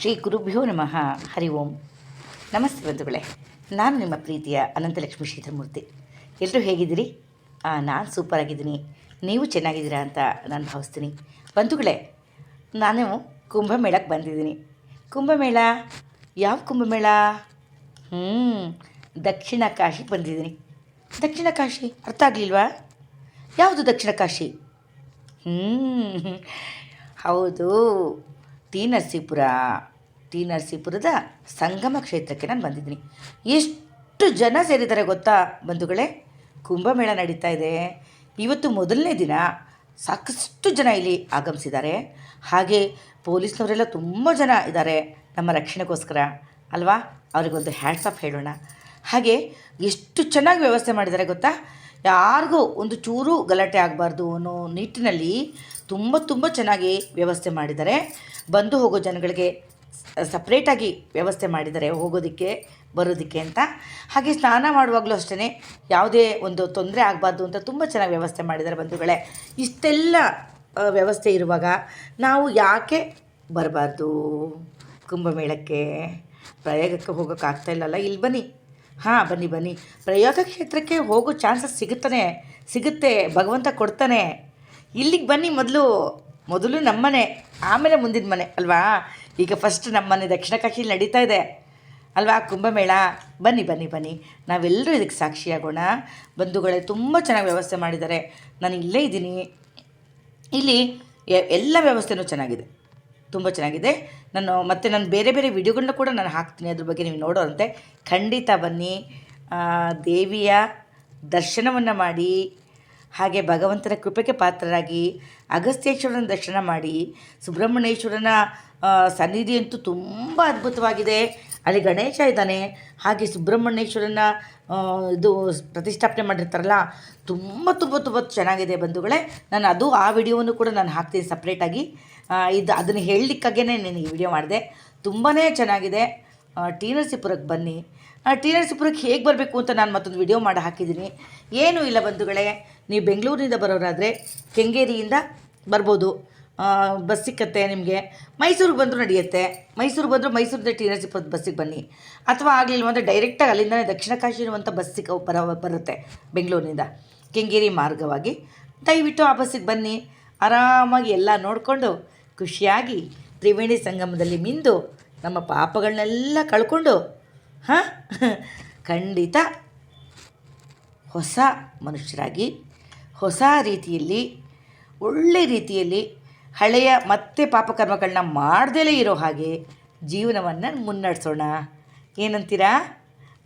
ಶ್ರೀ ಗುರುಭ್ಯೋ ನಮಃ. ಹರಿ ಓಂ. ನಮಸ್ತೆ ಬಂಧುಗಳೇ. ನಾನು ನಿಮ್ಮ ಪ್ರೀತಿಯ ಅನಂತಲಕ್ಷ್ಮಿ ಶ್ರೀಧರಮೂರ್ತಿ. ಎಲ್ಲರೂ ಹೇಗಿದ್ದೀರಿ? ನಾನು ಸೂಪರ್ ಆಗಿದ್ದೀನಿ. ನೀವು ಚೆನ್ನಾಗಿದ್ದೀರಾ ಅಂತ ನಾನು ಭಾವಿಸ್ತೀನಿ. ಬಂಧುಗಳೇ, ನಾನು ಕುಂಭಮೇಳಕ್ಕೆ ಬಂದಿದ್ದೀನಿ. ಕುಂಭಮೇಳ? ಯಾವ ಕುಂಭಮೇಳ? ಹ್ಞೂ ದಕ್ಷಿಣ ಕಾಶಿಗೆ ಬಂದಿದ್ದೀನಿ. ದಕ್ಷಿಣ ಕಾಶಿ? ಅರ್ಥ ಆಗಲಿಲ್ವಾ? ಯಾವುದು ದಕ್ಷಿಣ ಕಾಶಿ? ಹ್ಞೂ ಹೌದು. ಟಿ ನರಸೀಪುರ, ಟಿ ನರಸೀಪುರದ ಸಂಗಮ ಕ್ಷೇತ್ರಕ್ಕೆ ನಾನು ಬಂದಿದ್ದೀನಿ. ಎಷ್ಟು ಜನ ಸೇರಿದ್ದಾರೆ ಗೊತ್ತಾ ಬಂಧುಗಳೇ? ಕುಂಭಮೇಳ ನಡೀತಾ ಇದೆ. ಇವತ್ತು ಮೊದಲನೇ ದಿನ ಸಾಕಷ್ಟು ಜನ ಇಲ್ಲಿ ಆಗಮಿಸಿದ್ದಾರೆ. ಹಾಗೆ ಪೊಲೀಸ್ನವರೆಲ್ಲ ತುಂಬ ಜನ ಇದ್ದಾರೆ ನಮ್ಮ ರಕ್ಷಣೆಗೋಸ್ಕರ. ಅಲ್ವಾ? ಅವರಿಗೊಂದು ಹ್ಯಾಟ್ಸ್ ಆಫ್ ಹೇಳೋಣ. ಹಾಗೆ ಎಷ್ಟು ಚೆನ್ನಾಗಿ ವ್ಯವಸ್ಥೆ ಮಾಡಿದ್ದಾರೆ ಗೊತ್ತಾ? ಯಾರಿಗೂ ಒಂದು ಚೂರು ಗಲಾಟೆ ಆಗಬಾರ್ದು ಅನ್ನೋ ನಿಟ್ಟಿನಲ್ಲಿ ತುಂಬ ತುಂಬ ಚೆನ್ನಾಗಿ ವ್ಯವಸ್ಥೆ ಮಾಡಿದ್ದಾರೆ. ಬಂದು ಹೋಗೋ ಜನಗಳಿಗೆ ಸಪ್ರೇಟಾಗಿ ವ್ಯವಸ್ಥೆ ಮಾಡಿದ್ದಾರೆ ಹೋಗೋದಕ್ಕೆ, ಬರೋದಕ್ಕೆ ಅಂತ. ಹಾಗೆ ಸ್ನಾನ ಮಾಡುವಾಗಲೂ ಅಷ್ಟೇ ಯಾವುದೇ ಒಂದು ತೊಂದರೆ ಆಗಬಾರ್ದು ಅಂತ ತುಂಬ ಚೆನ್ನಾಗಿ ವ್ಯವಸ್ಥೆ ಮಾಡಿದ್ದಾರೆ ಬಂಧುಗಳೇ. ಇಷ್ಟೆಲ್ಲ ವ್ಯವಸ್ಥೆ ಇರುವಾಗ ನಾವು ಯಾಕೆ ಬರಬಾರ್ದು? ಕುಂಭಮೇಳಕ್ಕೆ, ಪ್ರಯೋಗಕ್ಕೆ ಹೋಗೋಕ್ಕಾಗ್ತಾ ಇಲ್ಲಲ್ಲ? ಇಲ್ಲಿ ಬನ್ನಿ. ಹಾಂ, ಬನ್ನಿ ಬನ್ನಿ. ಪ್ರಯೋಗ ಕ್ಷೇತ್ರಕ್ಕೆ ಹೋಗೋ ಚಾನ್ಸಸ್ ಸಿಗುತ್ತಾನೆ, ಸಿಗುತ್ತೆ, ಭಗವಂತ ಕೊಡ್ತಾನೆ. ಇಲ್ಲಿಗೆ ಬನ್ನಿ ಮೊದಲು ಮೊದಲು ನಮ್ಮನೆ, ಆಮೇಲೆ ಮುಂದಿನ ಮನೆ, ಅಲ್ವಾ? ಈಗ ಫಸ್ಟ್ ನಮ್ಮನೆ ದಕ್ಷಿಣ ಕಾಶಿಯಲ್ಲಿ ನಡೀತಾ ಇದೆ, ಅಲ್ವಾ, ಕುಂಭಮೇಳ? ಬನ್ನಿ ಬನ್ನಿ ಬನ್ನಿ. ನಾವೆಲ್ಲರೂ ಇದಕ್ಕೆ ಸಾಕ್ಷಿಯಾಗೋಣ. ಬಂಧುಗಳೇ ತುಂಬ ಚೆನ್ನಾಗಿ ವ್ಯವಸ್ಥೆ ಮಾಡಿದ್ದಾರೆ. ನಾನು ಇಲ್ಲೇ ಇದ್ದೀನಿ. ಇಲ್ಲಿ ಎಲ್ಲ ವ್ಯವಸ್ಥೆನೂ ಚೆನ್ನಾಗಿದೆ. ತುಂಬ ಚೆನ್ನಾಗಿದೆ. ನಾನು ಮತ್ತು ನಾನು ಬೇರೆ ಬೇರೆ ವಿಡಿಯೋಗಳನ್ನ ಕೂಡ ನಾನು ಹಾಕ್ತೀನಿ. ಅದ್ರ ಬಗ್ಗೆ ನೀವು ನೋಡೋರಂತೆ. ಖಂಡಿತ ಬನ್ನಿ. ದೇವಿಯ ದರ್ಶನವನ್ನು ಮಾಡಿ, ಹಾಗೆ ಭಗವಂತನ ಕೃಪೆಗೆ ಪಾತ್ರರಾಗಿ ಅಗಸ್ತ್ಯೇಶ್ವರನ ದರ್ಶನ ಮಾಡಿ, ಸುಬ್ರಹ್ಮಣ್ಯೇಶ್ವರನ ಸನ್ನಿಧಿ ಅಂತೂ ತುಂಬ ಅದ್ಭುತವಾಗಿದೆ. ಅಲ್ಲಿ ಗಣೇಶ ಇದ್ದಾನೆ. ಹಾಗೆ ಸುಬ್ರಹ್ಮಣ್ಯೇಶ್ವರನ ಇದು ಪ್ರತಿಷ್ಠಾಪನೆ ಮಾಡಿರ್ತಾರಲ್ಲ, ತುಂಬ ತುಂಬ ತುಂಬ ಚೆನ್ನಾಗಿದೆ ಬಂಧುಗಳೇ. ನಾನು ಅದು ಆ ವಿಡಿಯೋವನ್ನು ಕೂಡ ನಾನು ಹಾಕ್ತೀನಿ ಸಪ್ರೇಟಾಗಿ. ಇದು ಅದನ್ನು ಹೇಳಲಿಕ್ಕಾಗೇ ನಾನು ಈ ವಿಡಿಯೋ ಮಾಡಿದೆ. ತುಂಬಾ ಚೆನ್ನಾಗಿದೆ. ಟಿ ಬನ್ನಿ. ಟಿ ನರಸೀಪುರಕ್ಕೆ ಹೇಗೆ ಬರಬೇಕು ಅಂತ ನಾನು ಮತ್ತೊಂದು ವಿಡಿಯೋ ಮಾಡಿ ಹಾಕಿದ್ದೀನಿ ಏನೂ ಇಲ್ಲ ಬಂಧುಗಳೇ, ನೀವು ಬೆಂಗಳೂರಿನಿಂದ ಬರೋರಾದರೆ ಕೆಂಗೇರಿಯಿಂದ ಬರ್ಬೋದು. ಬಸ್ ಸಿಕ್ಕತ್ತೆ ನಿಮಗೆ. ಮೈಸೂರಿಗೆ ಬಂದರೂ ನಡೆಯುತ್ತೆ. ಮೈಸೂರಿಗೆ ಬಂದರೂ ಮೈಸೂರಿಂದ ಟಿ ನರಸೀಪುರದ ಬಸ್ಸಿಗೆ ಬನ್ನಿ. ಅಥವಾ ಆಗಲಿಲ್ಲ ಅಂದರೆ ಡೈರೆಕ್ಟಾಗಿ ಅಲ್ಲಿಂದನೇ ದಕ್ಷಿಣ ಕಾಶಿ ಇರುವಂಥ ಬಸ್ ಸಿಕ್ಕ, ಬರ, ಬರುತ್ತೆ ಬೆಂಗಳೂರಿನಿಂದ ಕೆಂಗೇರಿ ಮಾರ್ಗವಾಗಿ. ದಯವಿಟ್ಟು ಆ ಬಸ್ಸಿಗೆ ಬನ್ನಿ. ಆರಾಮಾಗಿ ಎಲ್ಲ ನೋಡಿಕೊಂಡು ಖುಷಿಯಾಗಿ ತ್ರಿವೇಣಿ ಸಂಗಮದಲ್ಲಿ ಮಿಂದು ನಮ್ಮ ಪಾಪಗಳನ್ನೆಲ್ಲ ಕಳ್ಕೊಂಡು, ಹಾಂ? ಖಂಡಿತ ಹೊಸ ಮನುಷ್ಯರಾಗಿ, ಹೊಸ ರೀತಿಯಲ್ಲಿ, ಒಳ್ಳೆ ರೀತಿಯಲ್ಲಿ ಹಳೆಯ ಮತ್ತೆ ಪಾಪಕರ್ಮಗಳನ್ನ ಮಾಡ್ದೇ ಇರೋ ಹಾಗೆ ಜೀವನವನ್ನು ಮುನ್ನಡೆಸೋಣ. ಏನಂತೀರಾ?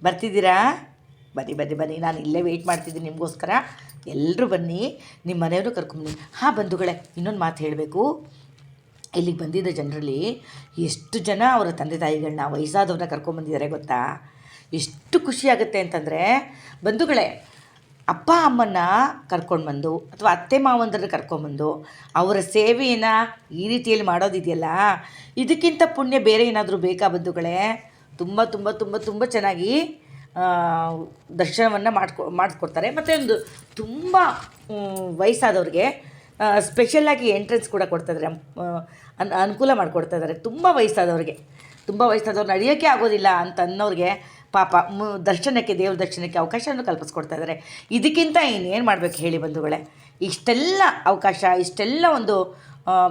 ಬರ್ತಿದ್ದೀರಾ? ಬನ್ನಿ ಬನ್ನಿ ಬನ್ನಿ. ನಾನು ಇಲ್ಲೇ ವೆಯ್ಟ್ ಮಾಡ್ತಿದ್ದೀನಿ ನಿಮಗೋಸ್ಕರ. ಎಲ್ಲರೂ ಬನ್ನಿ ನಿಮ್ಮ ಮನೆಯವರು ಕರ್ಕೊಂಬನ್ನಿ. ಹಾಂ ಬಂಧುಗಳೇ, ಇನ್ನೊಂದು ಮಾತು ಹೇಳಬೇಕು. ಇಲ್ಲಿಗೆ ಬಂದಿದ್ದ ಜನರಲ್ಲಿ ಎಷ್ಟು ಜನ ಅವರ ತಂದೆ ತಾಯಿಗಳನ್ನ ವಯಸ್ಸಾದವ್ರನ್ನ ಕರ್ಕೊಂಡ್ಬಂದಿದ್ದಾರೆ ಗೊತ್ತಾ? ಎಷ್ಟು ಖುಷಿಯಾಗುತ್ತೆ ಅಂತಂದರೆ, ಬಂಧುಗಳೇ, ಅಪ್ಪ, ಅಮ್ಮನ್ನ ಕರ್ಕೊಂಡು ಬಂದು ಅಥವಾ ಅತ್ತೆ, ಮಾವಂದ್ರನ್ನ ಕರ್ಕೊಂಡ್ಬಂದು ಅವರ ಸೇವೆಯನ್ನು ಈ ರೀತಿಯಲ್ಲಿ ಮಾಡೋದಿದೆಯಲ್ಲ, ಇದಕ್ಕಿಂತ ಪುಣ್ಯ ಬೇರೆ ಏನಾದರೂ ಬೇಕಾ ಬಂಧುಗಳೇ? ತುಂಬ ತುಂಬ ತುಂಬ ತುಂಬ ಚೆನ್ನಾಗಿ ದರ್ಶನವನ್ನು ಮಾಡ್ಕೊ ಮಾಡಿಸ್ಕೊಡ್ತಾರೆ ಮತ್ತು ಒಂದು ತುಂಬ ವಯಸ್ಸಾದವ್ರಿಗೆ ಸ್ಪೆಷಲ್ಲಾಗಿ ಎಂಟ್ರೆನ್ಸ್ ಕೂಡ ಕೊಡ್ತಾ ಇದ್ದಾರೆ ಅನ್, ಅನುಕೂಲ ಮಾಡಿಕೊಡ್ತಾ ಇದ್ದಾರೆ ತುಂಬ ವಯಸ್ಸಾದವ್ರಿಗೆ. ತುಂಬ ವಯಸ್ಸಾದವ್ರು ನಡೆಯೋಕ್ಕೆ ಆಗೋದಿಲ್ಲ ಅಂತ ಅನ್ನೋರಿಗೆ ಪಾಪ ದರ್ಶನಕ್ಕೆ, ದೇವ್ರ ದರ್ಶನಕ್ಕೆ ಅವಕಾಶವನ್ನು ಕಲ್ಪಿಸ್ಕೊಡ್ತಾ ಇದ್ದಾರೆ ಇದಕ್ಕಿಂತ ಇನ್ನೇನು ಮಾಡಬೇಕು ಹೇಳಿ ಬಂಧುಗಳೇ? ಇಷ್ಟೆಲ್ಲ ಅವಕಾಶ, ಇಷ್ಟೆಲ್ಲ ಒಂದು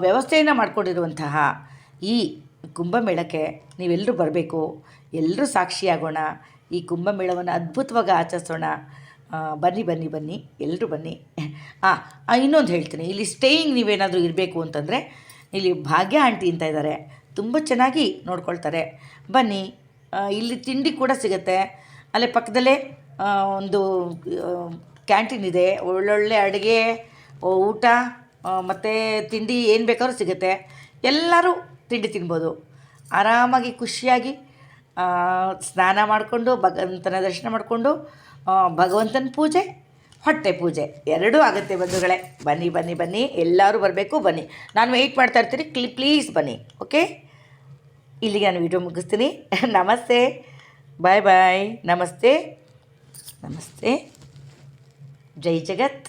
ವ್ಯವಸ್ಥೆಯನ್ನು ಮಾಡಿಕೊಂಡಿರುವಂತಹ ಈ ಕುಂಭಮೇಳಕ್ಕೆ ನೀವೆಲ್ಲರೂ ಬರಬೇಕು. ಎಲ್ಲರೂ ಸಾಕ್ಷಿಯಾಗೋಣ. ಈ ಕುಂಭಮೇಳವನ್ನು ಅದ್ಭುತವಾಗಿ ಆಚರಿಸೋಣ. ಬನ್ನಿ ಬನ್ನಿ ಬನ್ನಿ. ಎಲ್ಲರೂ ಬನ್ನಿ. ಹಾಂ ಇನ್ನೊಂದು ಹೇಳ್ತೀನಿ. ಇಲ್ಲಿ ಸ್ಟೇಯಿಂಗ್ ನೀವೇನಾದರೂ ಇರಬೇಕು ಅಂತಂದರೆ, ಇಲ್ಲಿ ಭಾಗ್ಯ ಆಂಟಿ ಅಂತ ಇದ್ದಾರೆ ತುಂಬ ಚೆನ್ನಾಗಿ ನೋಡ್ಕೊಳ್ತಾರೆ. ಬನ್ನಿ ಇಲ್ಲಿ ತಿಂಡಿ ಕೂಡ ಸಿಗುತ್ತೆ. ಅಲ್ಲೇ ಪಕ್ಕದಲ್ಲೇ ಒಂದು ಕ್ಯಾಂಟೀನ್ ಇದೆ. ಒಳ್ಳೊಳ್ಳೆ ಅಡುಗೆ ಊಟ ಮತ್ತು ತಿಂಡಿ ಏನು ಬೇಕಾದ್ರೂ ಸಿಗುತ್ತೆ. ಎಲ್ಲರೂ ತಿಂಡಿ ತಿನ್ಬೋದು. ಆರಾಮಾಗಿ, ಖುಷಿಯಾಗಿ ಸ್ನಾನ ಮಾಡಿಕೊಂಡು, ಭಗವಂತನ ದರ್ಶನ ಮಾಡಿಕೊಂಡು ಭಗವಂತನ ಪೂಜೆ ಹೊಟ್ಟೆ ಪೂಜೆ. ಎರಡೂ ಆಗುತ್ತೆ ಬಂಧುಗಳೇ. ಬನ್ನಿ ಬನ್ನಿ ಬನ್ನಿ. ಎಲ್ಲರೂ ಬರಬೇಕು, ಬನ್ನಿ. ನಾನು ವೆಯ್ಟ್ ಮಾಡ್ತಾ ಇರ್ತೀನಿ. ಕ್ಲಿ ಪ್ಲೀಸ್ ಬನ್ನಿ ಓಕೆ ಇಲ್ಲಿಗೆ ನಾನು ವಿಡಿಯೋ ಮುಗಿಸ್ತೀನಿ. ನಮಸ್ತೆ. ಬಾಯ್ ಬಾಯ್ ನಮಸ್ತೆ. ನಮಸ್ತೆ. ಜೈ ಜಗತ್.